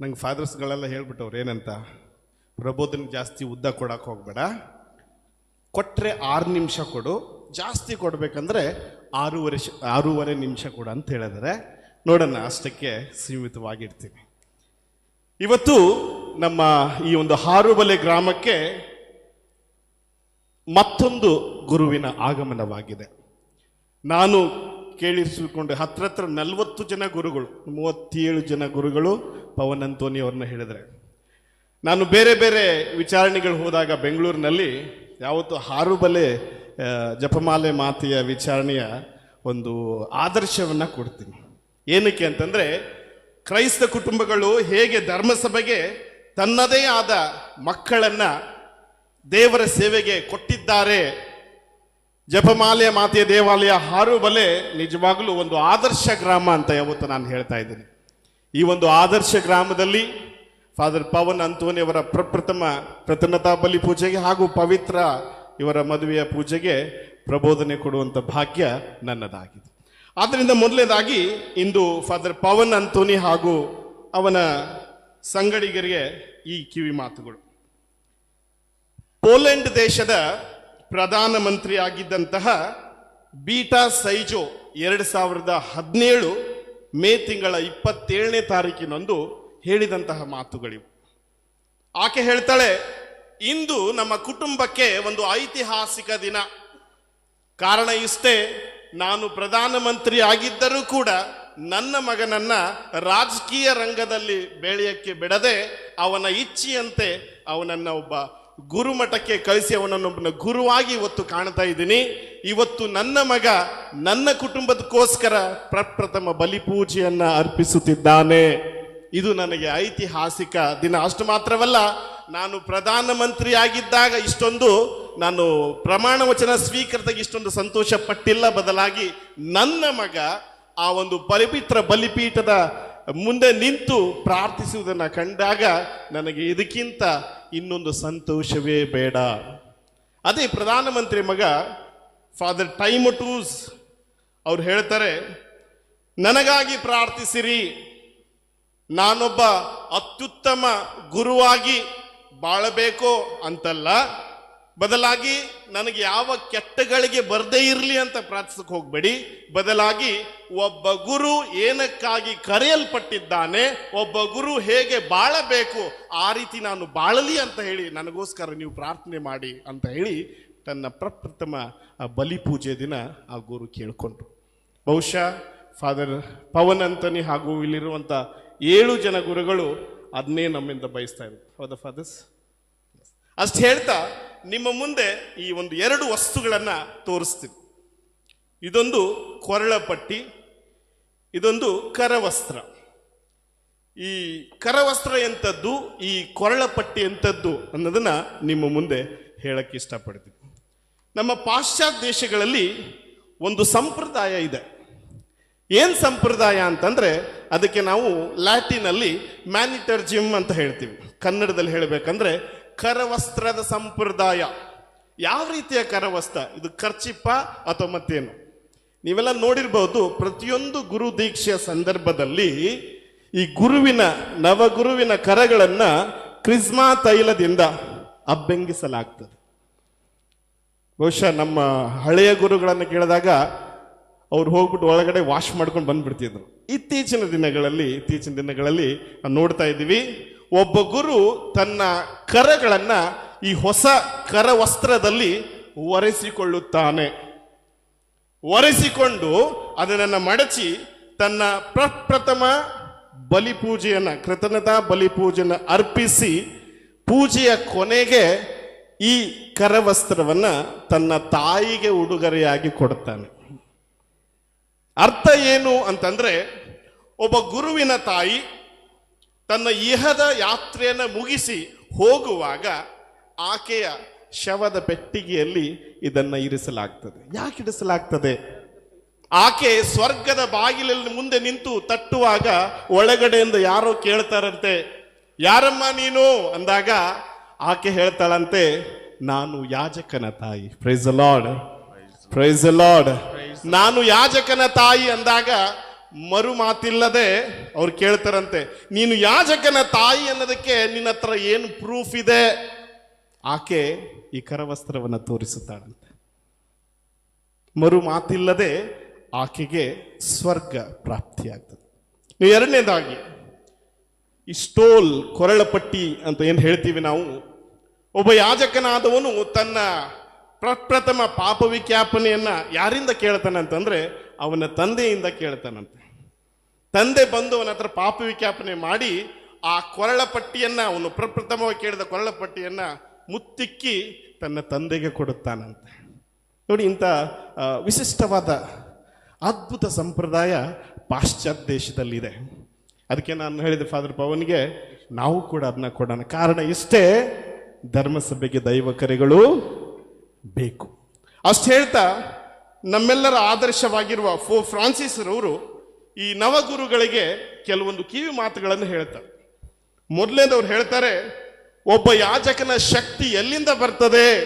ನಂಗೆ ಫಾದರ್ಸ್ಗಳೆಲ್ಲ ಹೇಳ್ಬಿಟ್ಟವ್ರು, ಏನಂತ? ಪ್ರಬೋಧನ ಜಾಸ್ತಿ ಉದ್ದ ಕೊಡಕ್ಕೆ ಹೋಗ್ಬೇಡ. ಕೊಟ್ಟರೆ ಆರು ನಿಮಿಷ ಕೊಡು. ಜಾಸ್ತಿ ಕೊಡಬೇಕಂದ್ರೆ ಆರೂವರೆ ಆರೂವರೆ ನಿಮಿಷ ಕೊಡು ಅಂತ ಹೇಳಿದರೆ. ನೋಡೋಣ ಅಷ್ಟಕ್ಕೆ ಸೀಮಿತವಾಗಿರ್ತೀನಿ ಇವತ್ತು ನಮ್ಮ ಈ ಒಂದು ಹಾರುಬಲೆ ಗ್ರಾಮಕ್ಕೆ ಮತ್ತೊಂದು ಗುರುವಿನ ಆಗಮನವಾಗಿದೆ. ನಾನು ಕೇಳಿಸಿಕೊಂಡು ಹತ್ರ ಹತ್ರ ನಲವತ್ತು ಜನ ಗುರುಗಳು, ಮೂವತ್ತೇಳು ಜನ ಗುರುಗಳು ಪವನ್ ಅಂತೋನಿ ಅವ್ರನ್ನ ಹೇಳಿದ್ರೆ. ನಾನು ಬೇರೆ ಬೇರೆ ವಿಚಾರಣೆಗಳು ಹೋದಾಗ ಬೆಂಗಳೂರಿನಲ್ಲಿ ಯಾವತ್ತು ಹಾರುಬಲೆ ಜಪಮಾಲೆ ಮಾತೆಯ ವಿಚಾರಣೆಯ ಒಂದು ಆದರ್ಶವನ್ನು ಕೊಡ್ತೀನಿ. ಏನಕ್ಕೆ ಅಂತಂದ್ರೆ, ಕ್ರೈಸ್ತ ಕುಟುಂಬಗಳು ಹೇಗೆ ಧರ್ಮಸಭೆಗೆ ತನ್ನದೇ ಆದ ಮಕ್ಕಳನ್ನ ದೇವರ ಸೇವೆಗೆ ಕೊಟ್ಟಿದ್ದಾರೆ ಜಪಮಾಲೆಯ ಮಾತೆಯ ದೇವಾಲಯ ಹಾರುಬಲೆ ನಿಜವಾಗಲೂ ಒಂದು ಆದರ್ಶ ಗ್ರಾಮ ಅಂತ ಯಾವತ್ತು ನಾನು ಹೇಳ್ತಾ ಇದ್ದೀನಿ. ಈ ಒಂದು ಆದರ್ಶ ಗ್ರಾಮದಲ್ಲಿ ಫಾದರ್ ಪವನ್ ಅಂತೋನಿ ಅವರ ಪ್ರಪ್ರಥಮ ಪ್ರತನ್ನತಾ ಬಲಿ ಪೂಜೆಗೆ ಹಾಗೂ ಪವಿತ್ರ ಇವರ ಮದುವೆಯ ಪೂಜೆಗೆ ಪ್ರಬೋಧನೆ ಕೊಡುವಂಥ ಭಾಗ್ಯ ನನ್ನದಾಗಿದೆ. ಆದ್ದರಿಂದ ಮೊದಲನೇದಾಗಿ ಇಂದು ಫಾದರ್ ಪವನ್ ಅಂತೋನಿ ಹಾಗೂ ಅವನ ಸಂಗಡಿಗರಿಗೆ ಈ ಕಿವಿ ಮಾತುಗಳು. ಪೋಲೆಂಡ್ ದೇಶದ ಪ್ರಧಾನಮಂತ್ರಿ ಆಗಿದ್ದಂತಹ ಬೀಟಾ ಸೈಜೋ ಎರಡು ಸಾವಿರದ ಹದಿನೇಳು ಮೇ ತಿಂಗಳ ಇಪ್ಪತ್ತೇಳನೇ ತಾರೀಕಿನಂದು ಹೇಳಿದಂತಹ ಮಾತುಗಳಿವು. ಆಕೆ ಹೇಳ್ತಾಳೆ, ಇಂದು ನಮ್ಮ ಕುಟುಂಬಕ್ಕೆ ಒಂದು ಐತಿಹಾಸಿಕ ದಿನ. ಕಾರಣ ಇಷ್ಟೇ, ನಾನು ಪ್ರಧಾನಮಂತ್ರಿ ಆಗಿದ್ದರೂ ಕೂಡ ನನ್ನ ಮಗನನ್ನ ರಾಜಕೀಯ ರಂಗದಲ್ಲಿ ಬೆಳೆಯಕ್ಕೆ ಬಿಡದೆ ಅವನ ಇಚ್ಛೆಯಂತೆ ಅವನನ್ನ ಒಬ್ಬ ಗುರುಮಠಕ್ಕೆ ಕಳಿಸಿ ಅವನನ್ನೊಬ್ಬನ ಗುರುವಾಗಿ ಇವತ್ತು ಕಾಣ್ತಾ ಇದ್ದೀನಿ. ಇವತ್ತು ನನ್ನ ಮಗ ನನ್ನ ಕುಟುಂಬದಕ್ಕೋಸ್ಕರ ಪ್ರಪ್ರಥಮ ಬಲಿಪೂಜೆಯನ್ನ ಅರ್ಪಿಸುತ್ತಿದ್ದಾನೆ. ಇದು ನನಗೆ ಐತಿಹಾಸಿಕ ದಿನ. ಅಷ್ಟು ಮಾತ್ರವಲ್ಲ, ನಾನು ಪ್ರಧಾನಮಂತ್ರಿ ಆಗಿದ್ದಾಗ ಇಷ್ಟೊಂದು, ನಾನು ಪ್ರಮಾಣ ವಚನ ಸ್ವೀಕೃತಿಗೆ ಇಷ್ಟೊಂದು ಸಂತೋಷ ಪಟ್ಟಿಲ್ಲ ಬದಲಾಗಿ ನನ್ನ ಮಗ ಆ ಒಂದು ಪವಿತ್ರ ಬಲಿಪೀಠದ ಮುಂದೆ ನಿಂತು ಪ್ರಾರ್ಥಿಸುವುದನ್ನ ಕಂಡಾಗ ನನಗೆ ಇದಕ್ಕಿಂತ ಇನ್ನೊಂದು ಸಂತೋಷವೇ ಬೇಡ. ಅದೇ ಪ್ರಧಾನಮಂತ್ರಿ ಮಗ ಫಾದರ್ ಟೈಮಟೂಸ್ ಅವ್ರು ಹೇಳ್ತಾರೆ, ನನಗಾಗಿ ಪ್ರಾರ್ಥಿಸಿರಿ. ನಾನೊಬ್ಬ ಅತ್ಯುತ್ತಮ ಗುರುವಾಗಿ ಬಾಳಬೇಕೋ ಅಂತಲ್ಲ. ಬದಲಾಗಿ ನನಗೆ ಯಾವ ಕೆಟ್ಟಗಳಿಗೆ ಬರದೇ ಇರಲಿ ಅಂತ ಪ್ರಾರ್ಥಿಸಕ್ಕೆ ಹೋಗಬೇಡಿ. ಬದಲಾಗಿ ಒಬ್ಬ ಗುರು ಏನಕ್ಕಾಗಿ ಕರೆಯಲ್ಪಟ್ಟಿದ್ದಾನೆ, ಒಬ್ಬ ಗುರು ಹೇಗೆ ಬಾಳಬೇಕು, ಆ ರೀತಿ ನಾನು ಬಾಳಲಿ ಅಂತ ಹೇಳಿ ನನಗೋಸ್ಕರ ನೀವು ಪ್ರಾರ್ಥನೆ ಮಾಡಿ ಅಂತ ಹೇಳಿ ತನ್ನ ಪ್ರಪ್ರಥಮ ಬಲಿ ಪೂಜೆ ದಿನ ಆ ಗುರು ಕೇಳಿಕೊಂಡ್ರು. ಬಹುಶಃ ಫಾದರ್ ಪವನ್ ಅಂತನಿ ಹಾಗೂ ಇಲ್ಲಿರುವಂಥ ಏಳು ಜನ ಗುರುಗಳು ಅದನ್ನೇ ನಮ್ಮಿಂದ ಬಯಸ್ತಾ ಇದ್ರು. ಹೌದಾ, ಫಾದರ್ಸ್? ಅಷ್ಟು ಹೇಳ್ತಾ ನಿಮ್ಮ ಮುಂದೆ ಈ ಒಂದು ಎರಡು ವಸ್ತುಗಳನ್ನು ತೋರಿಸ್ತೀನಿ. ಇದೊಂದು ಕೊರಳಪಟ್ಟಿ ಇದೊಂದು ಕರವಸ್ತ್ರ. ಈ ಕರವಸ್ತ್ರ ಎಂಥದ್ದು, ಈ ಕೊರಳಪಟ್ಟಿ ಎಂಥದ್ದು ಅನ್ನೋದನ್ನ ನಿಮ್ಮ ಮುಂದೆ ಹೇಳಕ್ಕೆ ಇಷ್ಟಪಡ್ತೀನಿ. ನಮ್ಮ ಪಾಶ್ಚಾತ್ಯ ದೇಶಗಳಲ್ಲಿ ಒಂದು ಸಂಪ್ರದಾಯ ಇದೆ. ಏನು ಸಂಪ್ರದಾಯ ಅಂತಂದ್ರೆ ಅದಕ್ಕೆ ನಾವು ಲ್ಯಾಟಿನಲ್ಲಿ ಮ್ಯಾನಿಟರ್ಜಿಮ್ ಅಂತ ಹೇಳ್ತೀವಿ. ಕನ್ನಡದಲ್ಲಿ ಹೇಳಬೇಕಂದ್ರೆ ಕರವಸ್ತ್ರದ ಸಂಪ್ರದಾಯ. ಯಾವ ರೀತಿಯ ಕರವಸ್ತ್ರ? ಇದು ಖರ್ಚಿಪ್ಪ ಅಥವಾ ಮತ್ತೇನು? ನೀವೆಲ್ಲ ನೋಡಿರಬಹುದು ಪ್ರತಿಯೊಂದು ಗುರು ದೀಕ್ಷೆಯ ಸಂದರ್ಭದಲ್ಲಿ ಈ ಗುರುವಿನ, ನವಗುರುವಿನ ಕರಗಳನ್ನ ಕ್ರಿಸ್ಮಾ ತೈಲದಿಂದ ಅಬ್ಬೆಂಗಿಸಲಾಗ್ತದೆ. ಬಹುಶಃ ನಮ್ಮ ಹಳೆಯ ಗುರುಗಳನ್ನು ಕೇಳಿದಾಗ ಅವ್ರು ಹೋಗ್ಬಿಟ್ಟು ಒಳಗಡೆ ವಾಶ್ ಮಾಡ್ಕೊಂಡು ಬಂದ್ಬಿಡ್ತಿದ್ರು. ಇತ್ತೀಚಿನ ದಿನಗಳಲ್ಲಿ ಇತ್ತೀಚಿನ ದಿನಗಳಲ್ಲಿ ನೋಡ್ತಾ ಇದ್ದೀವಿ ಒಬ್ಬ ಗುರು ತನ್ನ ಕರಗಳನ್ನ ಈ ಹೊಸ ಕರ ವಸ್ತ್ರದಲ್ಲಿ ಒರೆಸಿಕೊಳ್ಳುತ್ತಾನೆ. ಒರೆಸಿಕೊಂಡು ಅದನ್ನು ಮಡಚಿ ತನ್ನ ಪ್ರಪ್ರಥಮ ಬಲಿಪೂಜೆಯನ್ನು, ಕೃತಜ್ಞತಾ ಬಲಿಪೂಜೆಯನ್ನು ಅರ್ಪಿಸಿ ಪೂಜೆಯ ಕೊನೆಗೆ ಈ ಕರವಸ್ತ್ರವನ್ನು ತನ್ನ ತಾಯಿಗೆ ಉಡುಗೊರೆಯಾಗಿ ಕೊಡುತ್ತಾನೆ. ಅರ್ಥ ಏನು ಅಂತಂದ್ರೆ, ಒಬ್ಬ ಗುರುವಿನ ತಾಯಿ ತನ್ನ ಇಹದ ಯಾತ್ರೆಯನ್ನು ಮುಗಿಸಿ ಹೋಗುವಾಗ ಆಕೆಯ ಶವದ ಪೆಟ್ಟಿಗೆಯಲ್ಲಿ ಇದನ್ನು ಇರಿಸಲಾಗ್ತದೆ. ಯಾಕೆ ಇರಿಸಲಾಗ್ತದೆ? ಆಕೆ ಸ್ವರ್ಗದ ಬಾಗಿಲಲ್ಲಿ ಮುಂದೆ ನಿಂತು ತಟ್ಟುವಾಗ ಒಳಗಡೆಯಿಂದ ಯಾರೋ ಕೇಳ್ತಾರಂತೆ ಯಾರಮ್ಮ ನೀನು? ಅಂದಾಗ ಆಕೆ ಹೇಳ್ತಾಳಂತೆ ನಾನು ಯಾಜಕನ ತಾಯಿ. ಪ್ರೈಸ್ ಲಾರ್ಡ್ ಪ್ರೈಸ್ ಲಾರ್ಡ್ ನಾನು ಯಾಜಕನ ತಾಯಿ ಅಂದಾಗ ಮರು ಮಾತಿಲ್ಲದೆ ಅವ್ರು ಕೇಳ್ತಾರಂತೆ, ನೀನು ಯಾಜಕನ ತಾಯಿ ಅನ್ನೋದಕ್ಕೆ ನಿನ್ನ ಹತ್ರ ಏನು ಪ್ರೂಫ್ ಇದೆ? ಆಕೆ ಈ ಕರವಸ್ತ್ರವನ್ನು ತೋರಿಸುತ್ತಾಳಂತೆ. ಮರು ಮಾತಿಲ್ಲದೆ ಆಕೆಗೆ ಸ್ವರ್ಗ ಪ್ರಾಪ್ತಿಯಾಗ್ತದೆ. ಎರಡನೇದಾಗಿ, ಈ ಸ್ಟೋಲ್, ಕೊರಳಪಟ್ಟಿ ಅಂತ ಏನು ಹೇಳ್ತೀವಿ ನಾವು, ಒಬ್ಬ ಯಾಜಕನಾದವನು ತನ್ನ ಪ್ರಪ್ರಥಮ ಪಾಪ ವಿಜ್ಞಾಪನೆಯನ್ನ ಯಾರಿಂದ ಕೇಳ್ತಾನೆ ಅಂತಂದ್ರೆ ಅವನ ತಂದೆಯಿಂದ ಕೇಳ್ತಾನಂತೆ. ತಂದೆ ಬಂದು ಅವನ ಹತ್ರ ಪಾಪ ವಿಜ್ಞಾಪನೆ ಮಾಡಿ ಆ ಕೊರಳ ಪಟ್ಟಿಯನ್ನ, ಅವನು ಪ್ರಪ್ರಥಮವಾಗಿ ಕೇಳಿದ ಕೊರಳ ಪಟ್ಟಿಯನ್ನ ಮುತ್ತಿಕ್ಕಿ ತನ್ನ ತಂದೆಗೆ ಕೊಡುತ್ತಾನಂತೆ. ನೋಡಿ, ಇಂಥ ವಿಶಿಷ್ಟವಾದ ಅದ್ಭುತ ಸಂಪ್ರದಾಯ ಪಾಶ್ಚಾತ್ಯ ದೇಶದಲ್ಲಿದೆ. ಅದಕ್ಕೆ ನಾನು ಹೇಳಿದೆ ಫಾದರ್ ಪವನ್ಗೆ, ನಾವು ಕೂಡ ಅದನ್ನ ಕೊಡೋಣ. ಕಾರಣ ಇಷ್ಟೇ, ಧರ್ಮಸಭೆಗೆ ದೈವ ಕರೆಗಳು ಬೇಕು. ಅಷ್ಟು ಹೇಳ್ತಾ, ನಮ್ಮೆಲ್ಲರ ಆದರ್ಶವಾಗಿರುವ ಫೋ ಫ್ರಾನ್ಸಿಸ್ ರವರು ಈ ನವಗುರುಗಳಿಗೆ ಕೆಲವೊಂದು ಕಿವಿ ಮಾತುಗಳನ್ನು ಹೇಳ್ತಾರೆ. ಮೊದಲನೇದವ್ರು ಹೇಳ್ತಾರೆ, ಒಬ್ಬ ಯಾಜಕನ ಶಕ್ತಿ ಎಲ್ಲಿಂದ ಬರ್ತದೆ?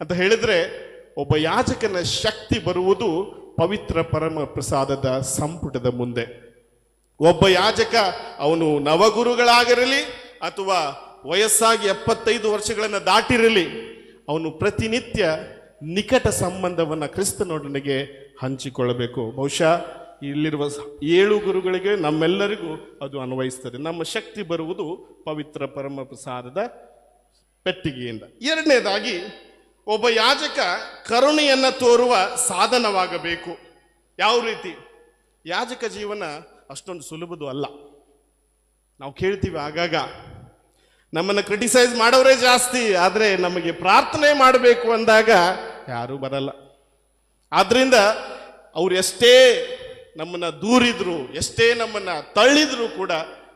ಅಂತ ಹೇಳಿದ್ರೆ, ಒಬ್ಬ ಯಾಜಕನ ಶಕ್ತಿ ಬರುವುದು ಪವಿತ್ರ ಪರಮ ಪ್ರಸಾದದ ಸಂಪುಟದ ಮುಂದೆ. ಒಬ್ಬ ಯಾಜಕ ಅವನು ನವಗುರುಗಳಾಗಿರಲಿ ಅಥವಾ ವಯಸ್ಸಾಗಿ ಎಪ್ಪತ್ತೈದು ವರ್ಷಗಳನ್ನು ದಾಟಿರಲಿ, ಅವನು ಪ್ರತಿನಿತ್ಯ ನಿಕಟ ಸಂಬಂಧವನ್ನು ಕ್ರಿಸ್ತನೊಡನೆಗೆ ಹಂಚಿಕೊಳ್ಳಬೇಕು. ಬಹುಶಃ ಇಲ್ಲಿರುವ ಏಳು ಗುರುಗಳಿಗೆ ನಮ್ಮೆಲ್ಲರಿಗೂ ಅದು ಅನ್ವಯಿಸ್ತದೆ. ನಮ್ಮ ಶಕ್ತಿ ಬರುವುದು ಪವಿತ್ರ ಪರಮ ಪ್ರಸಾದದ ಪೆಟ್ಟಿಗೆಯಿಂದ. ಎರಡನೇದಾಗಿ, ಒಬ್ಬ ಯಾಜಕ ಕರುಣೆಯನ್ನ ತೋರುವ ಸಾಧನವಾಗಬೇಕು. ಯಾವ ರೀತಿ? ಯಾಜಕ ಜೀವನ ಅಷ್ಟೊಂದು ಸುಲಭದು ಅಲ್ಲ. ನಾವು ಕೇಳ್ತೀವಿ ಆಗಾಗ, ನಮ್ಮನ್ನು ಕ್ರಿಟಿಸೈಸ್ ಮಾಡೋರೇ ಜಾಸ್ತಿ, ಆದರೆ ನಮಗೆ ಪ್ರಾರ್ಥನೆ ಮಾಡಬೇಕು ಅಂದಾಗ ಯಾರೂ ಬರಲ್ಲ. ಆದ್ದರಿಂದ ಅವ್ರು ಎಷ್ಟೇ ನಮ್ಮನ್ನ ದೂರಿದ್ರು, ಎಷ್ಟೇ ನಮ್ಮನ್ನ ತಳ್ಳಿದ್ರು ಕೂಡ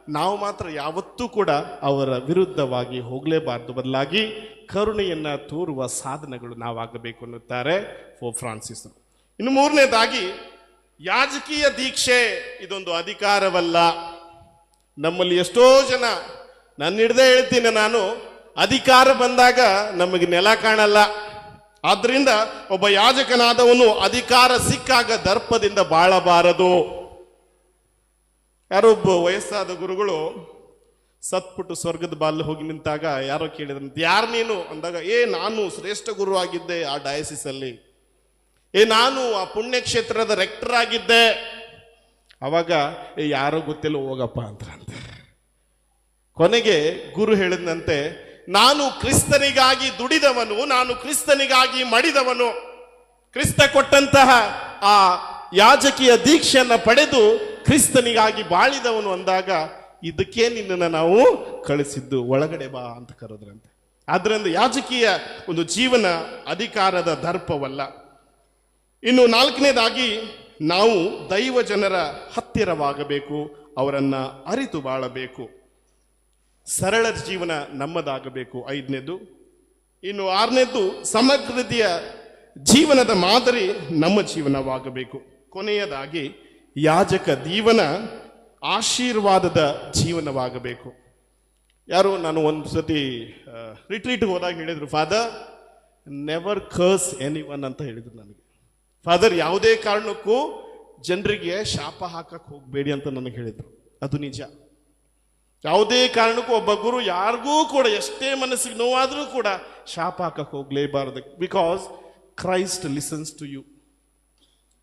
ನಾವು ಮಾತ್ರ ಯಾವತ್ತೂ ಕೂಡ ಅವರ ವಿರುದ್ಧವಾಗಿ ಹೋಗಲೇಬಾರದು ಬದಲಾಗಿ ಕರುಣೆಯನ್ನ ತೋರುವ ಸಾಧನಗಳು ನಾವಾಗಬೇಕು ಅನ್ನುತ್ತಾರೆ ಫೋ ಫ್ರಾನ್ಸಿಸ್. ಇನ್ನು ಮೂರನೇದಾಗಿ, ಯಾಜಕೀಯ ದೀಕ್ಷೆ ಇದೊಂದು ಅಧಿಕಾರವಲ್ಲ. ನಮ್ಮಲ್ಲಿ ಎಷ್ಟೋ ಜನ ನನ್ನ ಹಿಡ್ದೇ ಹೇಳ್ತೀನಿ ನಾನು, ಅಧಿಕಾರ ಬಂದಾಗ ನಮಗೆ ನೆಲ ಕಾಣಲ್ಲ. ಆದ್ರಿಂದ ಒಬ್ಬ ಯಾಜಕನಾದವನು ಅಧಿಕಾರ ಸಿಕ್ಕಾಗ ದರ್ಪದಿಂದ ಬಾಳಬಾರದು. ಯಾರೊಬ್ಬ ವಯಸ್ಸಾದ ಗುರುಗಳು ಸತ್ಪುಟ್ಟು ಸ್ವರ್ಗದ ಬಾಲ್ ಹೋಗಿ ನಿಂತಾಗ ಯಾರೋ ಕೇಳಿದ್ರಂತೆ ಯಾರು ನೀನು? ಅಂದಾಗ, ಏ, ನಾನು ಶ್ರೇಷ್ಠ ಗುರು ಆಗಿದ್ದೆ ಆ ಡಯಾಸಿಸ್ ಅಲ್ಲಿ. ಏ, ನಾನು ಆ ಪುಣ್ಯಕ್ಷೇತ್ರದ ರೆಕ್ಟರ್ ಆಗಿದ್ದೆ. ಅವಾಗ, ಏ, ಯಾರೋ ಗೊತ್ತಿಲ್ಲ, ಹೋಗಪ್ಪ ಅಂತ ಕೊನೆಗೆ ಗುರು ಹೇಳಿದಂತೆ ನಾನು ಕ್ರಿಸ್ತನಿಗಾಗಿ ದುಡಿದವನು, ನಾನು ಕ್ರಿಸ್ತನಿಗಾಗಿ ಮಡಿದವನು. ಕ್ರಿಸ್ತ ಕೊಟ್ಟಂತಹ ಆ ಯಾಜಕೀಯ ದೀಕ್ಷೆಯನ್ನು ಪಡೆದು ಕ್ರಿಸ್ತನಿಗಾಗಿ ಬಾಳಿದವನು ಅಂದಾಗ ಇದಕ್ಕೆ ನಿನ್ನನ್ನು ನಾವು ಕಳಿಸಿದ್ದು. ಒಳಗಡೆ ಬಾ ಅಂತ ಕರೆದ್ರಂತೆ. ಆದ್ರಿಂದ ಯಾಜಕೀಯ ಒಂದು ಜೀವನ ಅಧಿಕಾರದ ದರ್ಪವಲ್ಲ. ಇನ್ನು ನಾಲ್ಕನೇದಾಗಿ ನಾವು ದೈವ ಜನರ ಹತ್ತಿರವಾಗಬೇಕು, ಅವರನ್ನು ಅರಿತು ಬಾಳಬೇಕು. ಸರಳ ಜೀವನ ನಮ್ಮದಾಗಬೇಕು. ಐದನೇದು. ಇನ್ನು ಆರನೇದು, ಸಮಗ್ರತೆಯ ಜೀವನದ ಮಾದರಿ ನಮ್ಮ ಜೀವನವಾಗಬೇಕು. ಕೊನೆಯದಾಗಿ, ಯಾಜಕ ಜೀವನ ಆಶೀರ್ವಾದದ ಜೀವನವಾಗಬೇಕು. ಯಾರು, ನಾನು ಒಂದು ಸತಿ ರಿಟ್ರೀಟ್ ಹೋದಾಗ ಹೇಳಿದರು father never curse anyone ಅಂತ ಹೇಳಿದರು ನನಗೆ. ಫಾದರ್ ಯಾವುದೇ ಕಾರಣಕ್ಕೂ ಜನರಿಗೆ ಶಾಪ ಹಾಕಕ್ಕೆ ಹೋಗಬೇಡಿ ಅಂತ ನನಗೆ ಹೇಳಿದರು. ಅದು ನಿಜ. ಯಾವುದೇ ಕಾರಣಕ್ಕೂ ಒಬ್ಬ ಗುರು ಯಾರಿಗೂ ಕೂಡ ಎಷ್ಟೇ ಮನಸ್ಸಿಗೆ ನೋವಾದರೂ ಕೂಡ ಶಾಪ ಹಾಕಕ್ಕೆ ಹೋಗ್ಲೇಬಾರದು. Because Christ listens to you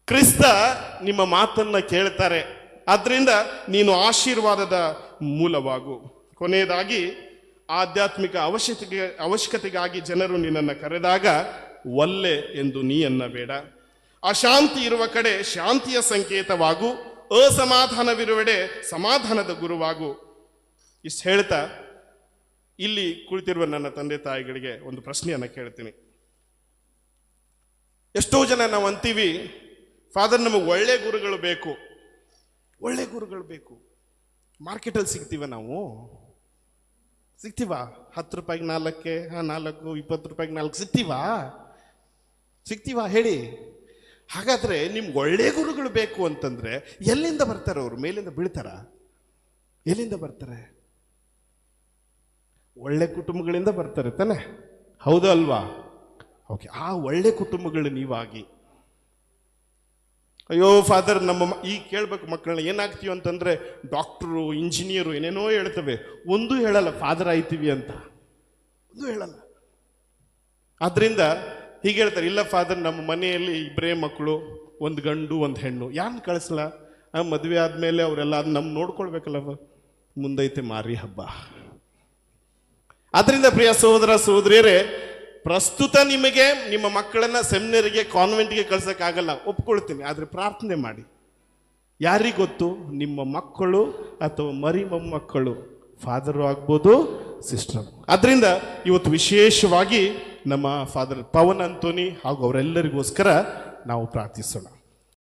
ಕ್ರಿಸ್ತ ನಿಮ್ಮ ಮಾತನ್ನ ಕೇಳ್ತಾರೆ. ಆದ್ರಿಂದ ನೀನು ಆಶೀರ್ವಾದದ ಮೂಲವಾಗು. ಕೊನೆಯದಾಗಿ ಆಧ್ಯಾತ್ಮಿಕ ಅವಶ್ಯತೆಗೆ ಅವಶ್ಯಕತೆಗಾಗಿ ಜನರು ನಿನ್ನನ್ನು ಕರೆದಾಗ ಒಲ್ಲೆ ಎಂದು ನೀ ಅನ್ನಬೇಡ. ಅಶಾಂತಿ ಇರುವ ಕಡೆ ಶಾಂತಿಯ ಸಂಕೇತವಾಗು. ಅಸಮಾಧಾನವಿರುವೆಡೆ ಸಮಾಧಾನದ ಗುರುವಾಗು. ಇಷ್ಟು ಹೇಳ್ತಾ ಇಲ್ಲಿ ಕುಳಿತಿರುವ ನನ್ನ ತಂದೆ ತಾಯಿಗಳಿಗೆ ಒಂದು ಪ್ರಶ್ನೆಯನ್ನು ಕೇಳ್ತೀನಿ. ಎಷ್ಟೋ ಜನ ನಾವು ಅಂತೀವಿ ಫಾದರ್ ನಮಗೆ ಒಳ್ಳೆ ಗುರುಗಳು ಬೇಕು. ಒಳ್ಳೆ ಗುರುಗಳು ಬೇಕು. ಮಾರ್ಕೆಟಲ್ಲಿ ಸಿಗ್ತೀವ ನಾವು? ಸಿಗ್ತೀವಾ? ಹತ್ತು ರೂಪಾಯಿಗೆ ನಾಲ್ಕಕ್ಕೆ, ಹಾಂ, ನಾಲ್ಕು, ಇಪ್ಪತ್ತು ರೂಪಾಯಿಗೆ ನಾಲ್ಕು ಸಿಗ್ತೀವಾ? ಸಿಗ್ತೀವಾ? ಹೇಳಿ. ಹಾಗಾದರೆ ನಿಮ್ಗೆ ಒಳ್ಳೆ ಗುರುಗಳು ಬೇಕು ಅಂತಂದರೆ ಎಲ್ಲಿಂದ ಬರ್ತಾರೆ ಅವರು? ಮೇಲಿಂದ ಬೀಳ್ತಾರ? ಎಲ್ಲಿಂದ ಬರ್ತಾರೆ? ಒಳ್ಳೆ ಕುಟುಂಬಗಳಿಂದ ಬರ್ತಾರೆ ತಾನೆ? ಹೌದು ಓಕೆ, ಆ ಒಳ್ಳೆ ಕುಟುಂಬಗಳು ನೀವಾಗಿ. ಅಯ್ಯೋ ಫಾದರ್ ನಮ್ಮ ಈ ಕೇಳ್ಬೇಕು ಮಕ್ಕಳನ್ನ ಏನಾಗ್ತೀವಿ ಅಂತಂದ್ರೆ ಡಾಕ್ಟ್ರು ಇಂಜಿನಿಯರು ಏನೇನೋ ಹೇಳ್ತವೆ. ಒಂದು ಹೇಳಲ್ಲ ಫಾದರ್ ಆಯ್ತೀವಿ ಅಂತ. ಒಂದು ಹೇಳಲ್ಲ. ಆದ್ದರಿಂದ ಹೀಗೆ ಹೇಳ್ತಾರೆ, ಇಲ್ಲ ಫಾದರ್ ನಮ್ಮ ಮನೆಯಲ್ಲಿ ಇಬ್ಬರೇ ಮಕ್ಕಳು, ಒಂದು ಗಂಡು, ಒಂದು ಹೆಣ್ಣು. ಯಾರನ್ನ ಕಳಿಸಲ್ಲ? ಮದುವೆ ಆದಮೇಲೆ ಅವರೆಲ್ಲ ಅದನ್ನ ನಮ್ಮ ನೋಡ್ಕೊಳ್ಬೇಕಲ್ಲ ಮುಂದೈತೆ ಮಾರಿ ಹಬ್ಬ. ಆದ್ರಿಂದ ಪ್ರಿಯ ಸಹೋದರ, ಸಹೋದರಿಯರೇ, ಪ್ರಸ್ತುತ ನಿಮಗೆ ನಿಮ್ಮ ಮಕ್ಕಳನ್ನ ಸೆಮಿನರಿಗೆ, ಕಾನ್ವೆಂಟ್ಗೆ ಕಳ್ಸೋಕ್ಕಾಗಲ್ಲ. ಒಪ್ಕೊಳ್ತೀನಿ, ಆದರೆ ಪ್ರಾರ್ಥನೆ ಮಾಡಿ. ಯಾರಿಗೊತ್ತು? ನಿಮ್ಮ ಮಕ್ಕಳು ಅಥವಾ ಮರಿ ಮೊಮ್ಮಕ್ಕಳು? ಫಾದರು ಆಗ್ಬೋದು ಸಿಸ್ಟರ್ ಅದರಿಂದ ಇವತ್ತು ವಿಶೇಷವಾಗಿ ನಮ್ಮ ಫಾದರ್ ಪವನ್ ಅಂತೋನಿ ಹಾಗೂ ಅವರೆಲ್ಲರಿಗೋಸ್ಕರ ನಾವು ಪ್ರಾರ್ಥಿಸೋಣ.